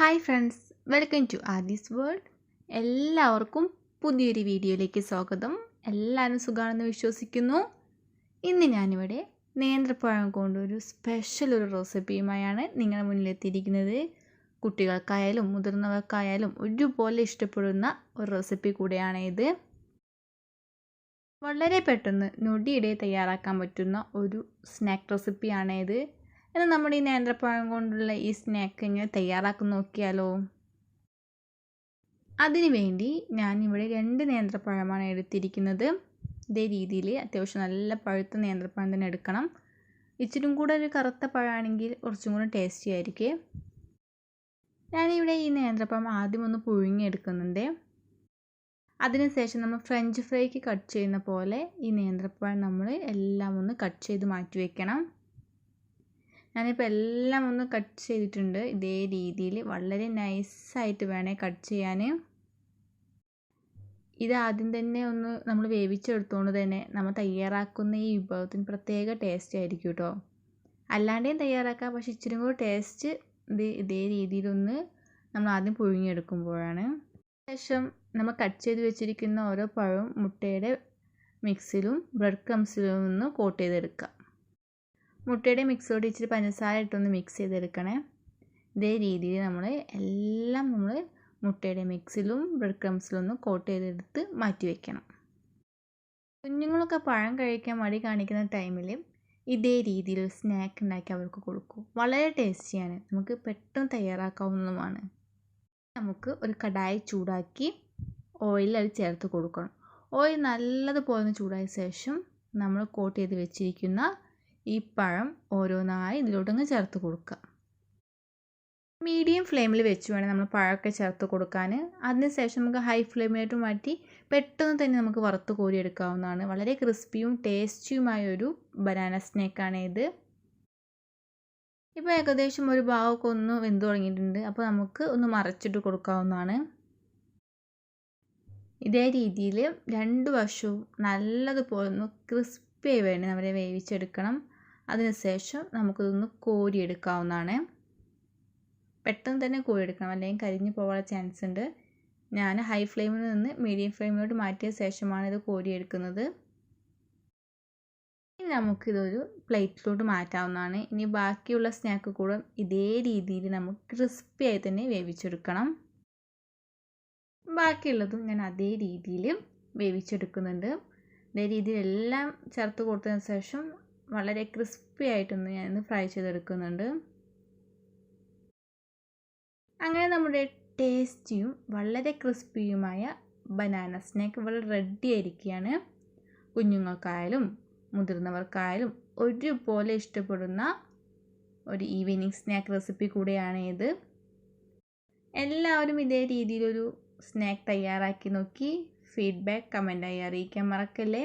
Hi friends welcome to Aadi's world എല്ലാവർക്കും പുതിയൊരു വീഡിയോയിലേക്ക് സ്വാഗതം. എല്ലാവരും സുഖമാണെന്ന് വിശ്വസിക്കുന്നു. ഇന്ന് ഞാനിവിടെ നേന്ത്രപ്പഴം കൊണ്ടൊരു സ്പെഷ്യൽ ഒരു റെസിപ്പിയുമായാണ് നിങ്ങളുടെ മുന്നിലെത്തിയിരിക്കുന്നത്. കുട്ടികൾക്കായാലും മുതിർന്നവർക്കായാലും ഒരുപോലെ ഇഷ്ടപ്പെടുന്ന ഒരു റെസിപ്പി കൂടെയാണ് ഇത്. വളരെ പെട്ടെന്ന് നൊടിയിടെ തയ്യാറാക്കാൻ പറ്റുന്ന ഒരു സ്നാക്ക് റെസിപ്പിയാണ് ഇത്. എന്നാൽ നമ്മുടെ ഈ നേന്ത്രപ്പഴം കൊണ്ടുള്ള ഈ സ്നാക്ക് ഇങ്ങനെ തയ്യാറാക്കി നോക്കിയാലോ? അതിനുവേണ്ടി ഞാനിവിടെ രണ്ട് നേന്ത്രപ്പഴമാണ് എടുത്തിരിക്കുന്നത്. ഇതേ രീതിയിൽ അത്യാവശ്യം നല്ല പഴുത്ത നേന്ത്രപ്പഴം തന്നെ എടുക്കണം. ഇച്ചിരും കൂടെ ഒരു കറുത്ത പഴമാണെങ്കിൽ കുറച്ചും കൂടെ ടേസ്റ്റി ആയിരിക്കും. ഞാനിവിടെ ഈ നേന്ത്രപ്പഴം ആദ്യം ഒന്ന് പുഴുങ്ങിയെടുക്കുന്നുണ്ട്. അതിനുശേഷം നമ്മൾ ഫ്രഞ്ച് ഫ്രൈക്ക് കട്ട് ചെയ്യുന്ന പോലെ ഈ നേന്ത്രപ്പഴം നമ്മൾ എല്ലാം ഒന്ന് കട്ട് ചെയ്ത് മാറ്റി വയ്ക്കണം ഞാനിപ്പോൾ എല്ലാം ഒന്ന് കട്ട് ചെയ്തിട്ടുണ്ട്. ഇതേ രീതിയിൽ വളരെ നൈസായിട്ട് വേണേ കട്ട് ചെയ്യാൻ ഇത് ആദ്യം തന്നെ ഒന്ന് നമ്മൾ വേവിച്ചെടുത്തുകൊണ്ട് തന്നെ നമ്മൾ തയ്യാറാക്കുന്ന ഈ വിഭവത്തിന് പ്രത്യേക ടേസ്റ്റ് ആയിരിക്കും കേട്ടോ അല്ലാണ്ടേയും തയ്യാറാക്കാം പക്ഷെ ഇച്ചിരി കൂടി ടേസ്റ്റ് ഇത് ഇതേ രീതിയിലൊന്ന് നമ്മൾ ആദ്യം പുഴുങ്ങിയെടുക്കുമ്പോഴാണ്. ശേഷം നമ്മൾ കട്ട് ചെയ്ത് വെച്ചിരിക്കുന്ന ഓരോ പഴവും മുട്ടയുടെ മിക്സിലും ബ്രെഡ് ക്രംസിലും ഒന്ന് കോട്ട് ചെയ്തെടുക്കുക മുട്ടയുടെ മിക്സോട് ഇച്ചിരി പഞ്ചസാര ഇട്ടൊന്ന് മിക്സ് ചെയ്തെടുക്കണേ. ഇതേ രീതിയിൽ നമ്മൾ എല്ലാം നമ്മൾ മുട്ടയുടെ മിക്സിലും ബ്രെഡ് ക്രംസിലും ഒന്ന് കോട്ട് ചെയ്തെടുത്ത് മാറ്റി വയ്ക്കണം കുഞ്ഞുങ്ങളൊക്കെ പഴം കഴിക്കാൻ മടി കാണിക്കുന്ന ടൈമിൽ ഇതേ രീതിയിൽ സ്നാക്ക് ഉണ്ടാക്കി അവർക്ക് കൊടുക്കും. വളരെ ടേസ്റ്റിയാണ് നമുക്ക് പെട്ടെന്ന് തയ്യാറാക്കാവുന്നതുമാണ്. നമുക്ക് ഒരു കടായി ചൂടാക്കി ഓയിൽ അത് ചേർത്ത് കൊടുക്കണം. ഓയിൽ നല്ലതുപോലെ ചൂടായ ശേഷം നമ്മൾ കോട്ട് ചെയ്ത് വെച്ചിരിക്കുന്ന ഈ പഴം ഓരോന്നായി ഇതിലോട്ടങ്ങ് ചേർത്ത് കൊടുക്കുക. മീഡിയം ഫ്ലെയിമിൽ വെച്ച് വേണം നമ്മൾ പഴമൊക്കെ ചേർത്ത് കൊടുക്കാൻ. അതിനുശേഷം നമുക്ക് ഹൈ ഫ്ലെയിമിലോട്ട് മാറ്റി പെട്ടെന്ന് തന്നെ നമുക്ക് വറുത്ത് കോരിയെടുക്കാവുന്നതാണ് വളരെ ക്രിസ്പിയും ടേസ്റ്റിയുമായ ഒരു ബനാന സ്നേക്കാണ് ഇത്. ഇപ്പോൾ ഏകദേശം ഒരു ഭാഗമൊക്കെ ഒന്ന് വെന്ത് തുടങ്ങിയിട്ടുണ്ട്. അപ്പോൾ നമുക്ക് ഒന്ന് മറച്ചിട്ട് കൊടുക്കാവുന്നതാണ്. ഇതേ രീതിയിൽ രണ്ട് വശവും നല്ലതുപോലെ ഒന്ന് ക്രിസ്പിയായി വേണം നമ്മളെ വേവിച്ചെടുക്കണം. അതിനുശേഷം നമുക്കിതൊന്ന് കോരിയെടുക്കാവുന്നതാണ്. പെട്ടെന്ന് തന്നെ കോരിയെടുക്കണം. അല്ലെങ്കിൽ കരിഞ്ഞു പോകാനുള്ള ചാൻസ് ഉണ്ട്. ഞാൻ ഹൈ ഫ്ലെയിമിൽ നിന്ന് മീഡിയം ഫ്ലെയിമിലോട്ട് മാറ്റിയ ശേഷമാണ് ഇത് കോരിയെടുക്കുന്നത്. ഇനി നമുക്കിതൊരു പ്ലേറ്റിലോട്ട് മാറ്റാവുന്നതാണ്. ഇനി ബാക്കിയുള്ള സ്നാക്ക് കൂടെ ഇതേ രീതിയിൽ നമുക്ക് ക്രിസ്പിയായി തന്നെ വേവിച്ചെടുക്കണം. ബാക്കിയുള്ളതും ഞാൻ അതേ രീതിയിൽ വേവിച്ചെടുക്കുന്നുണ്ട്. അതേ രീതിയിൽ എല്ലാം ചേർത്ത് കൊടുത്തതിന് ശേഷം വളരെ ക്രിസ്പി ആയിട്ടൊന്ന് ഞാനൊന്ന് ഫ്രൈ ചെയ്തെടുക്കുന്നുണ്ട്. അങ്ങനെ നമ്മുടെ ടേസ്റ്റിയും വളരെ ക്രിസ്പിയുമായ ബനാന സ്നാക്ക് വളരെ റെഡി ആയിരിക്കുകയാണ്. കുഞ്ഞുങ്ങൾക്കായാലും മുതിർന്നവർക്കായാലും ഒരുപോലെ ഇഷ്ടപ്പെടുന്ന ഒരു ഈവനിങ് സ്നാക്ക് റെസിപ്പി കൂടെയാണ് ഇത്. എല്ലാവരും ഇതേ രീതിയിലൊരു സ്നാക്ക് തയ്യാറാക്കി നോക്കി. ഫീഡ്ബാക്ക് കമന്റായി അറിയിക്കാൻ മറക്കല്ലേ?